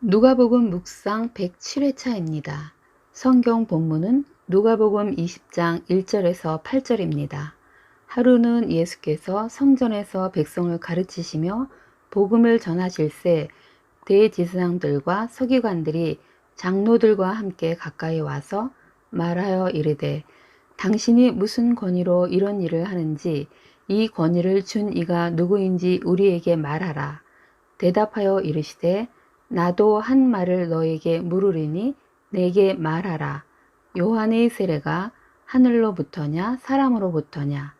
누가복음 묵상 107회차입니다. 성경 본문은 누가복음 20장 1절에서 8절입니다. 하루는 예수께서 성전에서 백성을 가르치시며 복음을 전하실새 대지사장들과 서기관들이 장로들과 함께 가까이 와서 말하여 이르되 당신이 무슨 권위로 이런 일을 하는지 이 권위를 준 이가 누구인지 우리에게 말하라. 대답하여 이르시되 나도 한 말을 너에게 물으리니 내게 말하라. 요한의 세례가 하늘로부터냐 사람으로부터냐.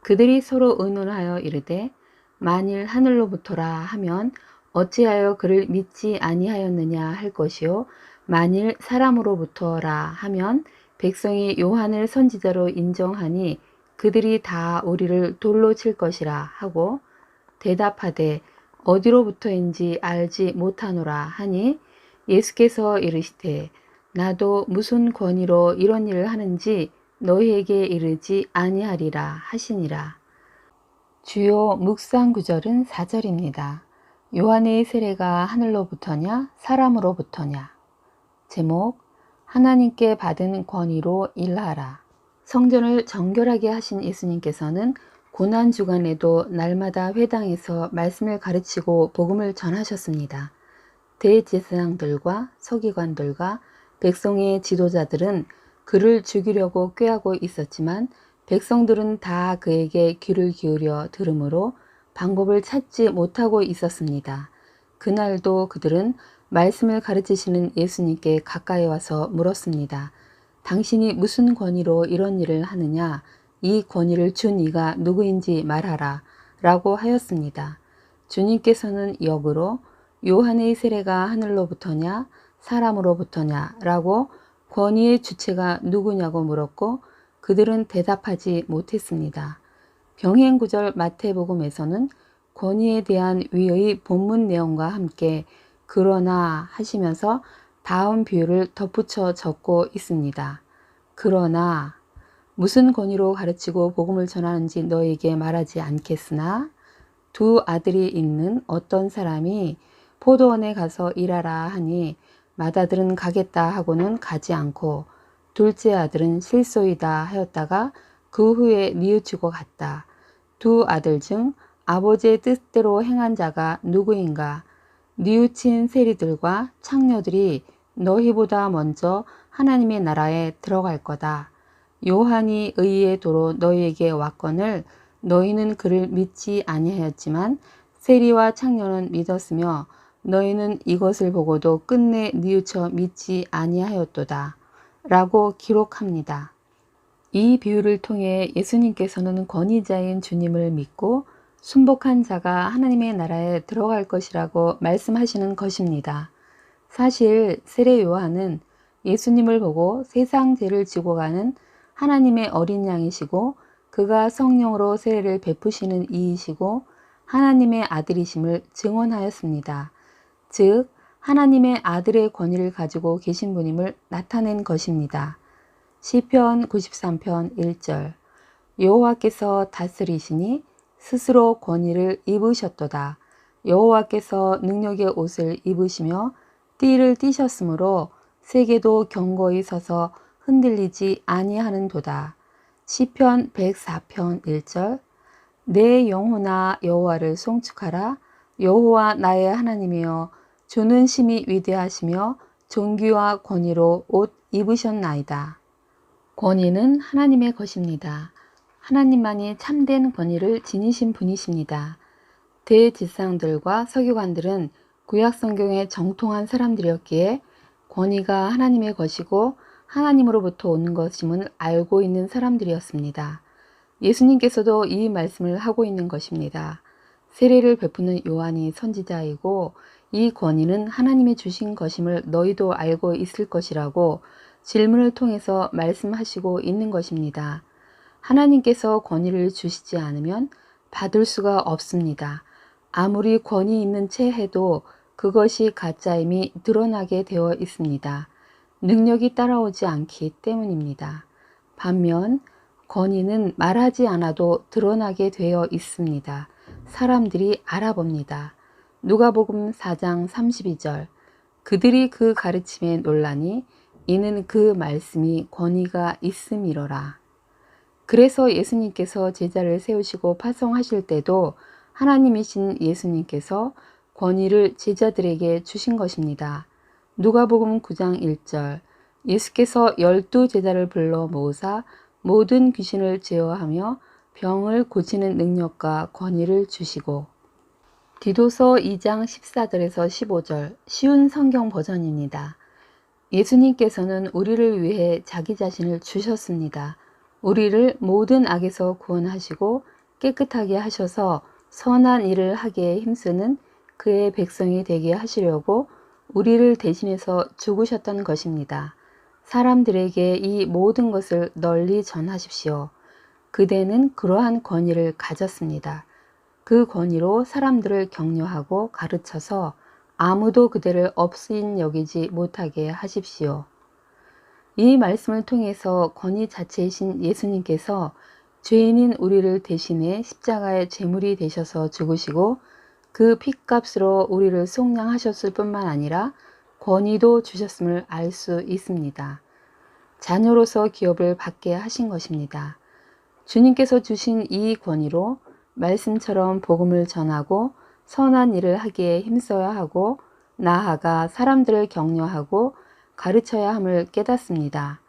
그들이 서로 의논하여 이르되 만일 하늘로부터라 하면 어찌하여 그를 믿지 아니하였느냐 할 것이요 만일 사람으로부터라 하면 백성이 요한을 선지자로 인정하니 그들이 다 우리를 돌로 칠 것이라 하고 대답하되 어디로부터인지 알지 못하노라 하니 예수께서 이르시되 나도 무슨 권위로 이런 일을 하는지 너희에게 이르지 아니하리라 하시니라. 주요 묵상 구절은 4절입니다. 요한의 세례가 하늘로부터냐 사람으로부터냐 제목 하나님께 받은 권위로 일하라 성전을 정결하게 하신 예수님께서는 고난 주간에도 날마다 회당에서 말씀을 가르치고 복음을 전하셨습니다. 대제사장들과 서기관들과 백성의 지도자들은 그를 죽이려고 꾀하고 있었지만 백성들은 다 그에게 귀를 기울여 들으므로 방법을 찾지 못하고 있었습니다. 그날도 그들은 말씀을 가르치시는 예수님께 가까이 와서 물었습니다. 당신이 무슨 권위로 이런 일을 하느냐? 이 권위를 준 이가 누구인지 말하라. 라고 하였습니다. 주님께서는 역으로 요한의 세례가 하늘로부터냐 사람으로부터냐 라고 권위의 주체가 누구냐고 물었고 그들은 대답하지 못했습니다. 병행구절 마태복음에서는 권위에 대한 위의 본문 내용과 함께 그러나 하시면서 다음 비유를 덧붙여 적고 있습니다. 그러나 무슨 권위로 가르치고 복음을 전하는지 너에게 말하지 않겠으나 두 아들이 있는 어떤 사람이 포도원에 가서 일하라 하니 맏아들은 가겠다 하고는 가지 않고 둘째 아들은 실소이다 하였다가 그 후에 뉘우치고 갔다. 두 아들 중 아버지의 뜻대로 행한 자가 누구인가? 뉘우친 세리들과 창녀들이 너희보다 먼저 하나님의 나라에 들어갈 거다. 요한이 의의 도로 너희에게 왔거늘 너희는 그를 믿지 아니하였지만 세리와 창녀는 믿었으며 너희는 이것을 보고도 끝내 뉘우쳐 믿지 아니하였도다. 라고 기록합니다. 이 비유를 통해 예수님께서는 권위자인 주님을 믿고 순복한 자가 하나님의 나라에 들어갈 것이라고 말씀하시는 것입니다. 사실 세례 요한은 예수님을 보고 세상 죄를 지고 가는 하나님의 어린 양이시고 그가 성령으로 세례를 베푸시는 이이시고 하나님의 아들이심을 증언하였습니다. 즉 하나님의 아들의 권위를 가지고 계신 분임을 나타낸 것입니다. 시편 93편 1절 여호와께서 다스리시니 스스로 권위를 입으셨도다. 여호와께서 능력의 옷을 입으시며 띠를 띠셨으므로 세계도 경고히 서서 흔들리지 아니하는도다. 시편 104편 1절 내 영혼아 여호와를 송축하라 여호와 나의 하나님이여 주는 심히 위대하시며 존귀와 권위로 옷 입으셨나이다. 권위는 하나님의 것입니다. 하나님만이 참된 권위를 지니신 분이십니다. 대지상들과 서기관들은 구약 성경의 정통한 사람들이었기에 권위가 하나님의 것이고 하나님으로부터 오는 것임을 알고 있는 사람들이었습니다. 예수님께서도 이 말씀을 하고 있는 것입니다. 세례를 베푸는 요한이 선지자이고 이 권위는 하나님이 주신 것임을 너희도 알고 있을 것이라고 질문을 통해서 말씀하시고 있는 것입니다. 하나님께서 권위를 주시지 않으면 받을 수가 없습니다. 아무리 권위 있는 채 해도 그것이 가짜임이 드러나게 되어 있습니다. 능력이 따라오지 않기 때문입니다. 반면 권위는 말하지 않아도 드러나게 되어 있습니다. 사람들이 알아봅니다. 누가복음 4장 32절 그들이 그 가르침에 논란이 이는 그 말씀이 권위가 있음이로라. 그래서 예수님께서 제자를 세우시고 파송하실 때도 하나님이신 예수님께서 권위를 제자들에게 주신 것입니다. 누가복음 9장 1절 예수께서 열두 제자를 불러 모으사 모든 귀신을 제어하며 병을 고치는 능력과 권위를 주시고 디도서 2장 14절에서 15절 쉬운 성경 버전입니다. 예수님께서는 우리를 위해 자기 자신을 주셨습니다. 우리를 모든 악에서 구원하시고 깨끗하게 하셔서 선한 일을 하기에 힘쓰는 그의 백성이 되게 하시려고 우리를 대신해서 죽으셨던 것입니다. 사람들에게 이 모든 것을 널리 전하십시오. 그대는 그러한 권위를 가졌습니다. 그 권위로 사람들을 격려하고 가르쳐서 아무도 그대를 없인 여기지 못하게 하십시오. 이 말씀을 통해서 권위 자체이신 예수님께서 죄인인 우리를 대신해 십자가의 제물이 되셔서 죽으시고 그 핏값으로 우리를 속량하셨을 뿐만 아니라 권위도 주셨음을 알 수 있습니다. 자녀로서 기업을 받게 하신 것입니다. 주님께서 주신 이 권위로 말씀처럼 복음을 전하고 선한 일을 하기에 힘써야 하고 나아가 사람들을 격려하고 가르쳐야 함을 깨닫습니다.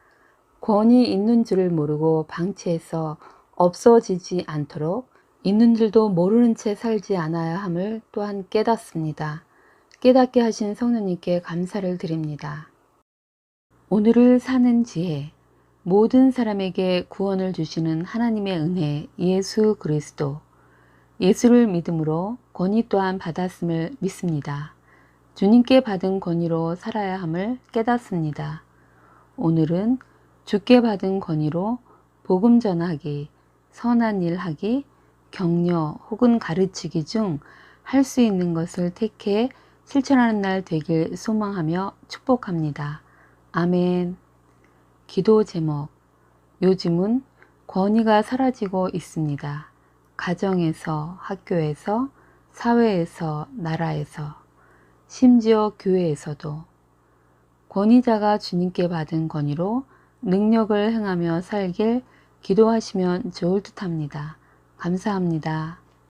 권위 있는 줄을 모르고 방치해서 없어지지 않도록 있는 줄도 모르는 채 살지 않아야 함을 또한 깨닫습니다. 깨닫게 하신 성령님께 감사를 드립니다. 오늘을 사는 지혜, 모든 사람에게 구원을 주시는 하나님의 은혜 예수 그리스도, 예수를 믿음으로 권위 또한 받았음을 믿습니다. 주님께 받은 권위로 살아야 함을 깨닫습니다. 오늘은 주께 받은 권위로 복음 전하기, 선한 일 하기, 격려 혹은 가르치기 중 할 수 있는 것을 택해 실천하는 날 되길 소망하며 축복합니다. 아멘. 기도 제목. 요즘은 권위가 사라지고 있습니다. 가정에서, 학교에서, 사회에서, 나라에서, 심지어 교회에서도 권위자가 주님께 받은 권위로 능력을 행하며 살길 기도하시면 좋을 듯 합니다. 감사합니다.